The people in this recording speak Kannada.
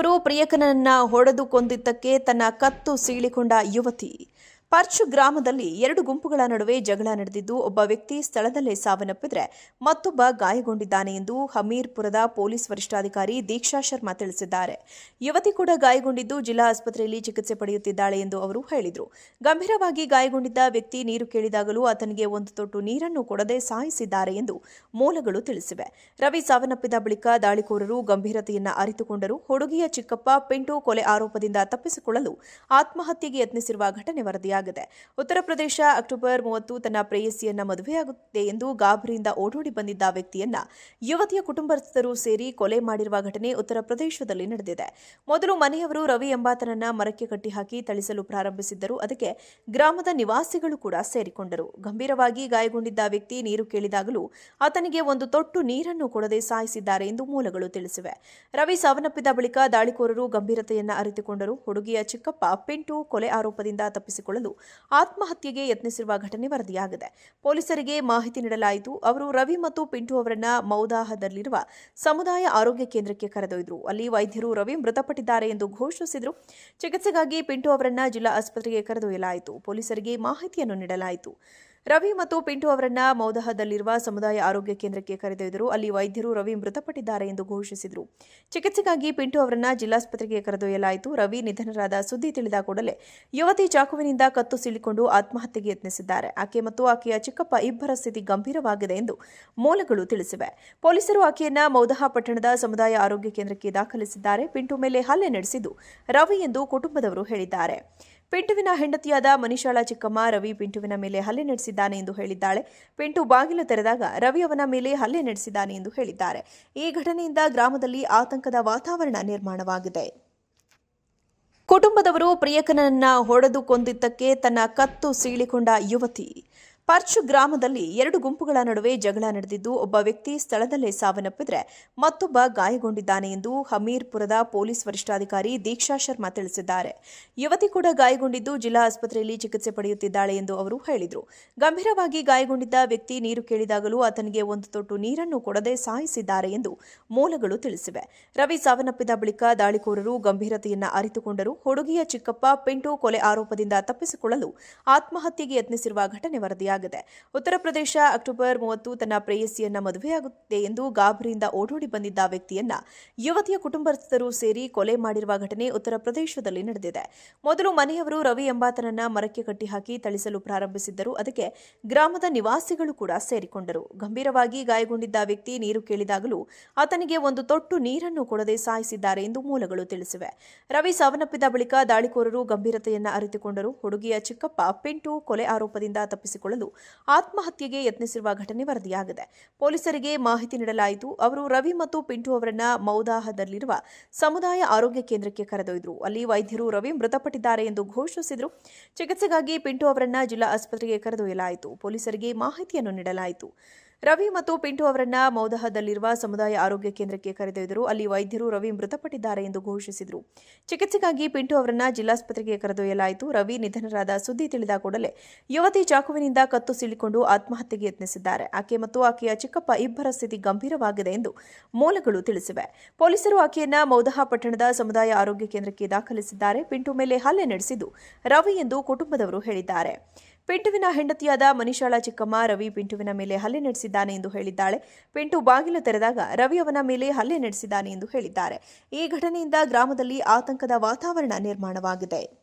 ಕುಟುಂಬದವರು ಪ್ರಿಯಕನನ್ನ ಹೊಡೆದು ಕೊಂದಿದ್ದಕ್ಕೆ ತನ್ನ ಕತ್ತು ಸೀಳಿಕೊಂಡ ಯುವತಿ. ಪರ್ಚ್ ಗ್ರಾಮದಲ್ಲಿ ಎರಡು ಗುಂಪುಗಳ ನಡುವೆ ಜಗಳ ನಡೆದಿದ್ದು, ಒಬ್ಬ ವ್ಯಕ್ತಿ ಸ್ಥಳದಲ್ಲೇ ಸಾವನ್ನಪ್ಪಿದ್ರೆ ಮತ್ತೊಬ್ಬ ಗಾಯಗೊಂಡಿದ್ದಾನೆ ಎಂದು ಹಮೀರ್ಪುರದ ಪೊಲೀಸ್ ವರಿಷ್ಠಾಧಿಕಾರಿ ದೀಕ್ಷಾ ಶರ್ಮಾ ತಿಳಿಸಿದ್ದಾರೆ. ಯುವತಿ ಕೂಡ ಗಾಯಗೊಂಡಿದ್ದು, ಜಿಲ್ಲಾ ಆಸ್ಪತ್ರೆಯಲ್ಲಿ ಚಿಕಿತ್ಸೆ ಪಡೆಯುತ್ತಿದ್ದಾಳೆ ಎಂದು ಅವರು ಹೇಳಿದರು. ಗಂಭೀರವಾಗಿ ಗಾಯಗೊಂಡಿದ್ದ ವ್ಯಕ್ತಿ ನೀರು ಕೇಳಿದಾಗಲೂ ಆತನಿಗೆ ಒಂದು ತೊಟ್ಟು ನೀರನ್ನು ಕೊಡದೆ ಸಾಯಿಸಿದ್ದಾರೆ ಎಂದು ಮೂಲಗಳು ತಿಳಿಸಿವೆ. ರವಿ ಸಾವನ್ನಪ್ಪಿದ ಬಳಿಕ ದಾಳಿಕೋರರು ಗಂಭೀರತೆಯನ್ನು ಅರಿತುಕೊಂಡರು. ಹುಡುಗಿಯ ಚಿಕ್ಕಪ್ಪ ಪಿಂಟು ಕೊಲೆ ಆರೋಪದಿಂದ ತಪ್ಪಿಸಿಕೊಳ್ಳಲು ಆತ್ಮಹತ್ಯೆಗೆ ಯತ್ನಿಸಿರುವ ಘಟನೆ ವರದಿಯಾಗಿದೆ. ಉತ್ತರ ಪ್ರದೇಶ ಅಕ್ಟೋಬರ್ ಮೂವತ್ತು ತನ್ನ ಪ್ರೇಯಸಿಯನ್ನ ಮದುವೆಯಾಗುತ್ತೆ ಎಂದು ಗಾಬರಿಯಿಂದ ಓಡೋಡಿ ಬಂದಿದ್ದ ವ್ಯಕ್ತಿಯನ್ನ ಯುವತಿಯ ಕುಟುಂಬಸ್ಥರು ಸೇರಿ ಕೊಲೆ ಮಾಡಿರುವ ಘಟನೆ ಉತ್ತರ ಪ್ರದೇಶದಲ್ಲಿ ನಡೆದಿದೆ. ಮೊದಲು ಮನೆಯವರು ರವಿ ಎಂಬಾತನನ್ನ ಮರಕ್ಕೆ ಕಟ್ಟಿಹಾಕಿ ಥಳಿಸಲು ಪ್ರಾರಂಭಿಸಿದ್ದರು. ಅದಕ್ಕೆ ಗ್ರಾಮದ ನಿವಾಸಿಗಳು ಕೂಡ ಸೇರಿಕೊಂಡರು. ಗಂಭೀರವಾಗಿ ಗಾಯಗೊಂಡಿದ್ದ ವ್ಯಕ್ತಿ ನೀರು ಕೇಳಿದಾಗಲೂ ಆತನಿಗೆ ಒಂದು ತೊಟ್ಟು ನೀರನ್ನು ಕೊಡದೆ ಸಾಯಿಸಿದ್ದಾರೆ ಎಂದು ಮೂಲಗಳು ತಿಳಿಸಿವೆ. ರವಿ ಸಾವನ್ನಪ್ಪಿದ ಬಳಿಕ ದಾಳಿಕೋರರು ಗಂಭೀರತೆಯನ್ನ ಅರಿತುಕೊಂಡರು. ಹುಡುಗಿಯ ಚಿಕ್ಕಪ್ಪ ಪಿಂಟು ಕೊಲೆ ಆರೋಪದಿಂದ ತಪ್ಪಿಸಿಕೊಳ್ಳಲು ಆತ್ಮಹತ್ಯೆಗೆ ಯತ್ನಿಸಿರುವ ಘಟನೆ ವರದಿಯಾಗಿದೆ. ಪೊಲೀಸರಿಗೆ ಮಾಹಿತಿ ನೀಡಲಾಯಿತು. ಅವರು ರವಿ ಮತ್ತು ಪಿಂಟು ಅವರನ್ನ ಮೌದಾಹದಲ್ಲಿರುವ ಸಮುದಾಯ ಆರೋಗ್ಯ ಕೇಂದ್ರಕ್ಕೆ ಕರೆದೊಯ್ದರು. ಅಲ್ಲಿ ವೈದ್ಯರು ರವಿ ಮೃತಪಟ್ಟಿದ್ದಾರೆ ಎಂದು ಘೋಷಿಸಿದರು. ಚಿಕಿತ್ಸೆಗಾಗಿ ಪಿಂಟು ಅವರನ್ನ ಜಿಲ್ಲಾ ಆಸ್ಪತ್ರೆಗೆ ಕರೆದೊಯ್ಯಲಾಯಿತು. ಪೊಲೀಸರಿಗೆ ಮಾಹಿತಿಯನ್ನು ನೀಡಲಾಯಿತು. ರವಿ ಮತ್ತು ಪಿಂಟು ಅವರನ್ನ ಮೌದಹದಲ್ಲಿರುವ ಸಮುದಾಯ ಆರೋಗ್ಯ ಕೇಂದ್ರಕ್ಕೆ ಕರೆದೊಯ್ದರು. ಅಲ್ಲಿ ವೈದ್ಯರು ರವಿ ಮೃತಪಟ್ಟಿದ್ದಾರೆ ಎಂದು ಘೋಷಿಸಿದರು. ಚಿಕಿತ್ಸೆಗಾಗಿ ಪಿಂಟು ಅವರನ್ನ ಜಿಲ್ಲಾಸ್ಪತ್ರೆಗೆ ಕರೆದೊಯ್ಯಲಾಯಿತು. ರವಿ ನಿಧನರಾದ ಸುದ್ದಿ ತಿಳಿದ ಕೂಡಲೇ ಯುವತಿ ಚಾಕುವಿನಿಂದ ಕತ್ತು ಸೀಳಿಕೊಂಡು ಆತ್ಮಹತ್ಯೆಗೆ ಯತ್ನಿಸಿದ್ದಾರೆ. ಆಕೆ ಮತ್ತು ಆಕೆಯ ಚಿಕ್ಕಪ್ಪ ಇಬ್ಬರ ಸ್ಥಿತಿ ಗಂಭೀರವಾಗಿದೆ ಎಂದು ಮೂಲಗಳು ತಿಳಿಸಿವೆ. ಪೊಲೀಸರು ಆಕೆಯನ್ನ ಮೌದಹ ಪಟ್ಟಣದ ಸಮುದಾಯ ಆರೋಗ್ಯ ಕೇಂದ್ರಕ್ಕೆ ದಾಖಲಿಸಿದ್ದಾರೆ. ಪಿಂಟು ಮೇಲೆ ಹಲ್ಲೆ ನಡೆಸಿದ್ದು ರವಿ ಎಂದು ಕುಟುಂಬದವರು ಹೇಳಿದ್ದಾರೆ. ಪಿಂಟುವಿನ ಹೆಂಡತಿಯಾದ ಮನಿಷಾಳ ಚಿಕ್ಕಮ್ಮ ರವಿ ಪಿಂಟುವಿನ ಮೇಲೆ ಹಲ್ಲೆ ನಡೆಸಿದ್ದಾನೆ ಎಂದು ಹೇಳಿದ್ದಾಳೆ. ಪಿಂಟು ಬಾಗಿಲು ತೆರೆದಾಗ ರವಿ ಅವನ ಮೇಲೆ ಹಲ್ಲೆ ನಡೆಸಿದ್ದಾನೆ ಎಂದು ಹೇಳಿದ್ದಾರೆ. ಈ ಘಟನೆಯಿಂದ ಗ್ರಾಮದಲ್ಲಿ ಆತಂಕದ ವಾತಾವರಣ ನಿರ್ಮಾಣವಾಗಿದೆ. ಕುಟುಂಬದವರು ಪ್ರಿಯಕನನ್ನ ಹೊಡೆದು ಕೊಂದಿದ್ದಕ್ಕೆ ತನ್ನ ಕತ್ತು ಸೀಳಿಕೊಂಡ ಯುವತಿ. ಪರ್ಚ್ ಗ್ರಾಮದಲ್ಲಿ ಎರಡು ಗುಂಪುಗಳ ನಡುವೆ ಜಗಳ ನಡೆದಿದ್ದು, ಒಬ್ಬ ವ್ಯಕ್ತಿ ಸ್ಥಳದಲ್ಲೇ ಸಾವನ್ನಪ್ಪಿದ್ರೆ ಮತ್ತೊಬ್ಬ ಗಾಯಗೊಂಡಿದ್ದಾನೆ ಎಂದು ಹಮೀರ್ಪುರದ ಪೊಲೀಸ್ ವರಿಷ್ಠಾಧಿಕಾರಿ ದೀಕ್ಷಾ ಶರ್ಮಾ ತಿಳಿಸಿದ್ದಾರೆ. ಯುವತಿ ಕೂಡ ಗಾಯಗೊಂಡಿದ್ದು, ಜಿಲ್ಲಾ ಆಸ್ಪತ್ರೆಯಲ್ಲಿ ಚಿಕಿತ್ಸೆ ಪಡೆಯುತ್ತಿದ್ದಾಳೆ ಎಂದು ಅವರು ಹೇಳಿದರು. ಗಂಭೀರವಾಗಿ ಗಾಯಗೊಂಡಿದ್ದ ವ್ಯಕ್ತಿ ನೀರು ಕೇಳಿದಾಗಲೂ ಆತನಿಗೆ ಒಂದು ತೊಟ್ಟು ನೀರನ್ನು ಕೊಡದೆ ಸಾಯಿಸಿದ್ದಾರೆ ಎಂದು ಮೂಲಗಳು ತಿಳಿಸಿವೆ. ರವಿ ಸಾವನ್ನಪ್ಪಿದ ಬಳಿಕ ದಾಳಿಕೋರರು ಗಂಭೀರತೆಯನ್ನು ಅರಿತುಕೊಂಡರು. ಹುಡುಗಿಯ ಚಿಕ್ಕಪ್ಪ ಪಿಂಟು ಕೊಲೆ ಆರೋಪದಿಂದ ತಪ್ಪಿಸಿಕೊಳ್ಳಲು ಆತ್ಮಹತ್ಯೆಗೆ ಯತ್ನಿಸಿರುವ ಘಟನೆ ವರದಿಯಾಗಿದೆ. ಉತ್ತರ ಪ್ರದೇಶ ಅಕ್ಟೋಬರ್ ಮೂವತ್ತು ತನ್ನ ಪ್ರೇಯಸಿಯನ್ನ ಮದುವೆಯಾಗುತ್ತಿದೆ ಎಂದು ಗಾಬರಿಯಿಂದ ಓಡೋಡಿ ಬಂದಿದ್ದ ವ್ಯಕ್ತಿಯನ್ನ ಯುವತಿಯ ಕುಟುಂಬಸ್ಥರು ಸೇರಿ ಕೊಲೆ ಮಾಡಿರುವ ಘಟನೆ ಉತ್ತರ ಪ್ರದೇಶದಲ್ಲಿ ನಡೆದಿದೆ. ಮೊದಲು ಮನೆಯವರು ರವಿ ಎಂಬಾತನನ್ನ ಮರಕ್ಕೆ ಕಟ್ಟಿಹಾಕಿ ಥಳಿಸಲು ಪ್ರಾರಂಭಿಸಿದ್ದರು. ಅದಕ್ಕೆ ಗ್ರಾಮದ ನಿವಾಸಿಗಳು ಕೂಡ ಸೇರಿಕೊಂಡರು. ಗಂಭೀರವಾಗಿ ಗಾಯಗೊಂಡಿದ್ದ ವ್ಯಕ್ತಿ ನೀರು ಕೇಳಿದಾಗಲೂ ಆತನಿಗೆ ಒಂದು ತೊಟ್ಟು ನೀರನ್ನು ಕೊಡದೆ ಸಾಯಿಸಿದ್ದಾರೆ ಎಂದು ಮೂಲಗಳು ತಿಳಿಸಿವೆ. ರವಿ ಸಾವನ್ನಪ್ಪಿದ ಬಳಿಕ ದಾಳಿಕೋರರು ಗಂಭೀರತೆಯನ್ನ ಅರಿತುಕೊಂಡರು. ಹುಡುಗಿಯ ಚಿಕ್ಕಪ್ಪ ಪಿಂಟು ಕೊಲೆ ಆರೋಪದಿಂದ ತಪ್ಪಿಸಿಕೊಳ್ಳಲು ಆತ್ಮಹತ್ಯೆಗೆ ಯತ್ನಿಸಿರುವ ಘಟನೆ ವರದಿಯಾಗಿದೆ. ಪೊಲೀಸರಿಗೆ ಮಾಹಿತಿ ನೀಡಲಾಯಿತು. ಅವರು ರವಿ ಮತ್ತು ಪಿಂಟು ಅವರನ್ನ ಮೌದಾಹದಲ್ಲಿರುವ ಸಮುದಾಯ ಆರೋಗ್ಯ ಕೇಂದ್ರಕ್ಕೆ ಕರೆದೊಯ್ದರು. ಅಲ್ಲಿ ವೈದ್ಯರು ರವಿ ಮೃತಪಟ್ಟಿದ್ದಾರೆ ಎಂದು ಘೋಷಿಸಿದರು. ಚಿಕಿತ್ಸೆಗಾಗಿ ಪಿಂಟು ಅವರನ್ನ ಜಿಲ್ಲಾ ಆಸ್ಪತ್ರೆಗೆ ಕರೆದೊಯ್ಯಲಾಯಿತು. ಪೊಲೀಸರಿಗೆ ಮಾಹಿತಿಯನ್ನು ನೀಡಲಾಯಿತು. ರವಿ ಮತ್ತು ಪಿಂಟು ಅವರನ್ನ ಮೌದಹದಲ್ಲಿರುವ ಸಮುದಾಯ ಆರೋಗ್ಯ ಕೇಂದ್ರಕ್ಕೆ ಕರೆದೊಯ್ದರು. ಅಲ್ಲಿ ವೈದ್ಯರು ರವಿ ಮೃತಪಟ್ಟಿದ್ದಾರೆ ಎಂದು ಘೋಷಿಸಿದರು. ಚಿಕಿತ್ಸೆಗಾಗಿ ಪಿಂಟು ಅವರನ್ನ ಜಿಲ್ಲಾಸ್ಪತ್ರೆಗೆ ಕರೆದೊಯ್ಯಲಾಯಿತು. ರವಿ ನಿಧನರಾದ ಸುದ್ದಿ ತಿಳಿದ ಕೂಡಲೇ ಯುವತಿ ಚಾಕುವಿನಿಂದ ಕತ್ತು ಸೀಳಿಕೊಂಡು ಆತ್ಮಹತ್ಯೆಗೆ ಯತ್ನಿಸಿದ್ದಾರೆ. ಆಕೆ ಮತ್ತು ಆಕೆಯ ಚಿಕ್ಕಪ್ಪ ಇಬ್ಬರ ಸ್ಥಿತಿ ಗಂಭೀರವಾಗಿದೆ ಎಂದು ಮೂಲಗಳು ತಿಳಿಸಿವೆ. ಪೊಲೀಸರು ಆಕೆಯನ್ನ ಮೌದಹ ಪಟ್ಟಣದ ಸಮುದಾಯ ಆರೋಗ್ಯ ಕೇಂದ್ರಕ್ಕೆ ದಾಖಲಿಸಿದ್ದಾರೆ. ಪಿಂಟು ಮೇಲೆ ಹಲ್ಲೆ ನಡೆಸಿದ್ದು ರವಿ ಎಂದು ಕುಟುಂಬದವರು ಹೇಳಿದ್ದಾರೆ. ಪಿಂಟುವಿನ ಹೆಂಡತಿಯಾದ ಮನಿಷಾಳ ಚಿಕ್ಕಮ್ಮ ರವಿ ಪಿಂಟುವಿನ ಮೇಲೆ ಹಲ್ಲೆ ನಡೆಸಿದ್ದಾನೆ ಎಂದು ಹೇಳಿದ್ದಾಳೆ. ಪಿಂಟು ಬಾಗಿಲು ತೆರೆದಾಗ ರವಿ ಅವನ ಮೇಲೆ ಹಲ್ಲೆ ನಡೆಸಿದ್ದಾನೆ ಎಂದು ಹೇಳಿದ್ದಾರೆ. ಈ ಘಟನೆಯಿಂದ ಗ್ರಾಮದಲ್ಲಿ ಆತಂಕದ ವಾತಾವರಣ ನಿರ್ಮಾಣವಾಗಿದೆ.